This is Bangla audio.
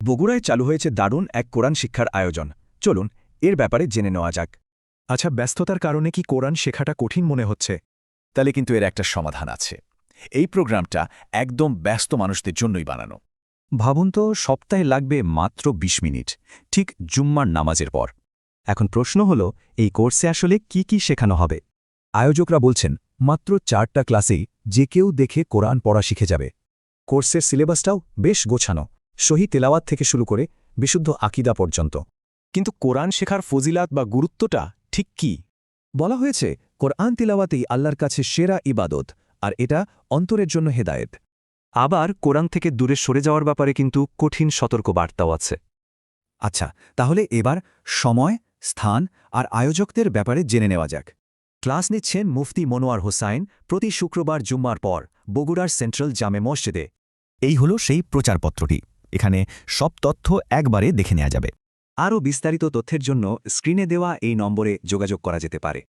বগুড়ায় চালু হয়েছে দারুণ এক কোরআন শিক্ষার আয়োজন। চলুন, এর ব্যাপারে জেনে নেওয়া যাক। আচ্ছা ব্যস্ততার কারণে কি কোরআন শেখাটা কঠিন মনে হচ্ছে? তাহলে কিন্তু এর একটা সমাধান আছে। এই প্রোগ্রামটা একদম ব্যস্ত মানুষদের জন্যই বানানো। ভাবুন তো, সপ্তাহে লাগবে মাত্র ২০ মিনিট, ঠিক জুম্মার নামাজের পর। এখন প্রশ্ন হল, এই কোর্সে আসলে কি কি শেখানো হবে? আয়োজকরা বলছেন, মাত্র চারটা ক্লাসেই যে কেউ দেখে কোরআন পড়া শিখে যাবে। কোর্সের সিলেবাসটাও বেশ গোছানো। সহি তেলাওয়াত থেকে শুরু করে বিশুদ্ধ আকিদা পর্যন্ত। কিন্তু কোরআন শেখার ফজিলাত বা গুরুত্বটা ঠিক কি? বলা হয়েছে, কোরআন তিলাওয়াতেই আল্লাহর কাছে সেরা ইবাদত, আর এটা অন্তরের জন্য হেদায়েত। আবার কোরআন থেকে দূরে সরে যাওয়ার ব্যাপারে কিন্তু কঠিন সতর্ক বার্তাও আছে। আচ্ছা তাহলে এবার সময়, স্থান আর আয়োজকদের ব্যাপারে জেনে নেওয়া যাক। ক্লাস নিচ্ছেন মুফতি মনোয়ার হোসাইন প্রতি শুক্রবার জুম্মার পর বগুড়ার সেন্ট্রাল জামে মসজিদে। এই হলো সেই প্রচারপত্রটি। এখানে সব তথ্য একবারে দেখে নেওয়া যাবে। আরও বিস্তারিত তথ্যের জন্য স্ক্রিনে দেওয়া এই নম্বরে যোগাযোগ করা যেতে পারে।